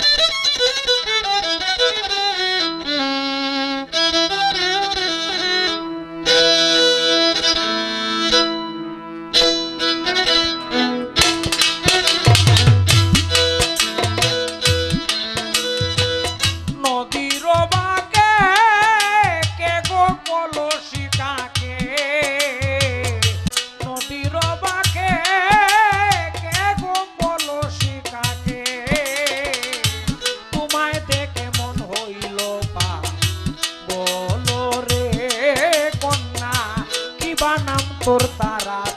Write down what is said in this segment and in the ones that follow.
Música তারা তার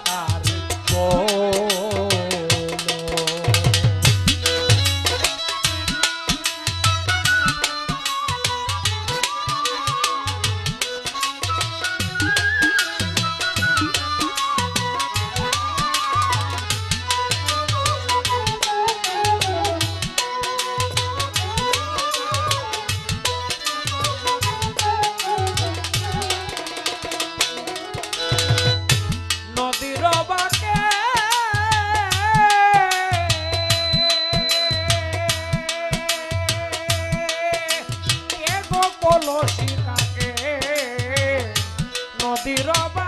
কলসি কাকে নদীর বাঁকে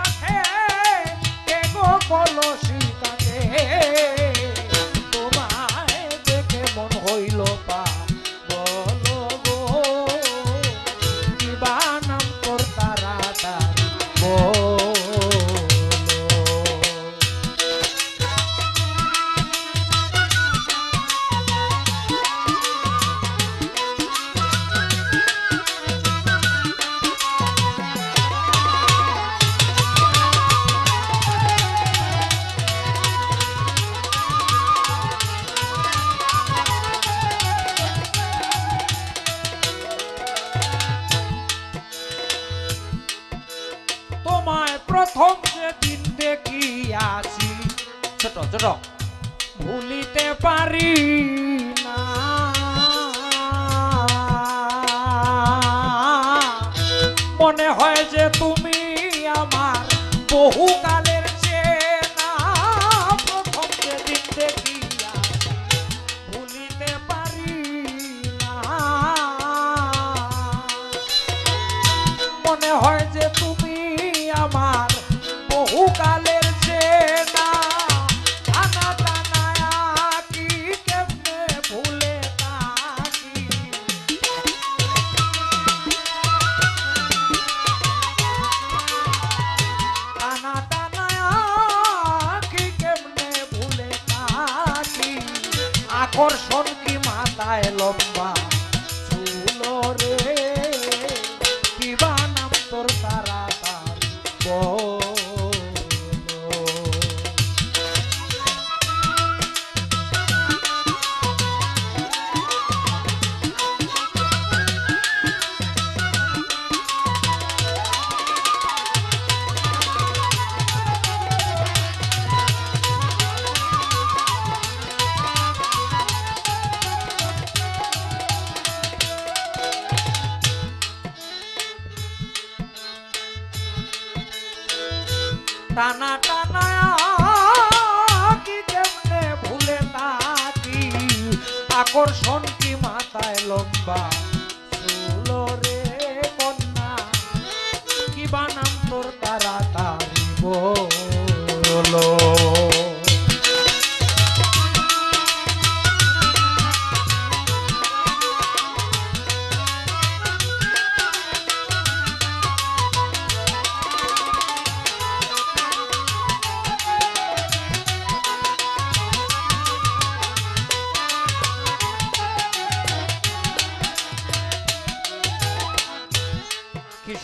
ভুলিতে পারি মনে হয় যে তুমি আমার দেখিয়াছি ভুলিতে পারি না। মনে হয় যে তুমি আকর্ষণ কি মাথায় লম্বা? চুল রে কি বানাম তোর তারা তার টানা টানা কি কেমনে ভুলে থাকি আকর্ষণ কি মাথায় লম্বা? রে কন্যা, কি বানাম তোর তাড়াতাড়ি বলো?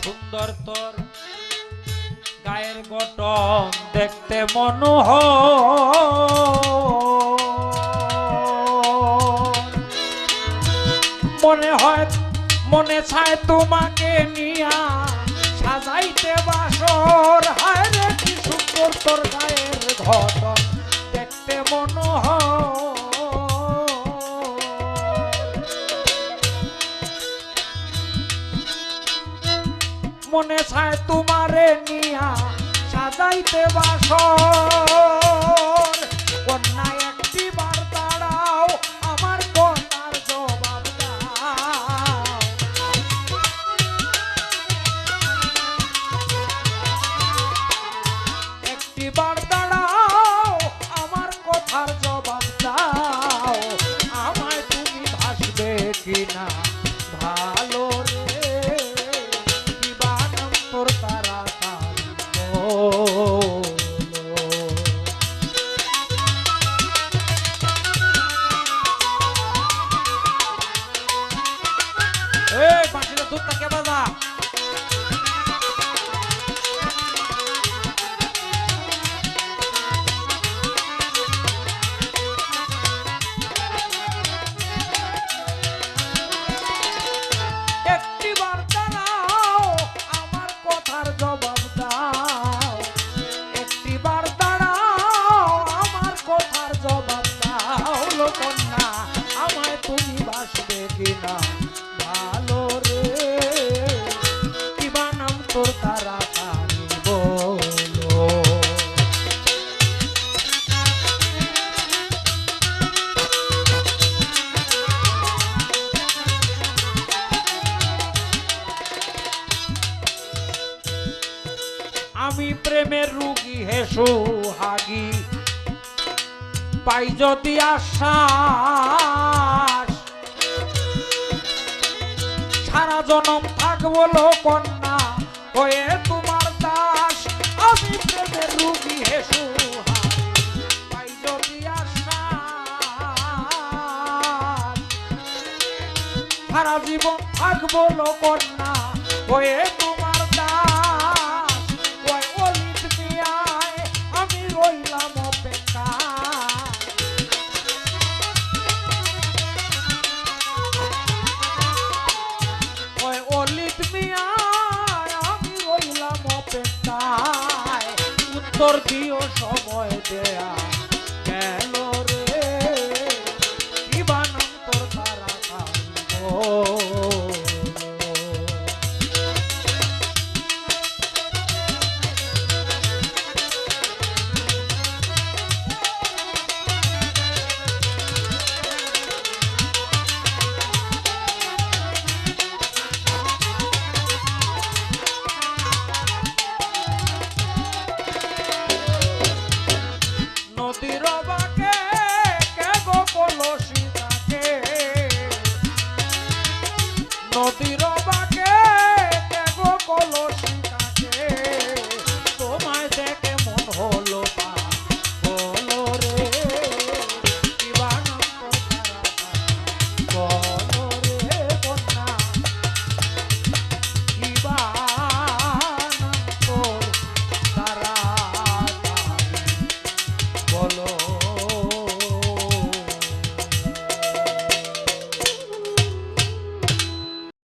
সুন্দর তোর। গায়ের গঠন দেখতে মনোহর। মনে হয়, মনে চায় তোমাকে নিয়া সাজাইতে বাসর। হায় রে, কি সুন্দর তোর গায়ের ঘটন দেখতে মনোহর। মনে চায় তোমারে নিয়া সাজাইতে বাসর। কিনা ভালো রে কিবা নাম তোর বলো। আমি প্রেমের রুগী হেসু হাগি পাই যদি আশ্বাস জনম থাকব কন্যা হয়ে তোমার দাস, আমি প্রেমের রুগী হেসু সারা। জীবন থাকব কন্যা হয়ে তোমার উত্তর দিও সময় দেয়া গেল রে। কিবা নাম তোর তাড়াতাড়ি no tiró.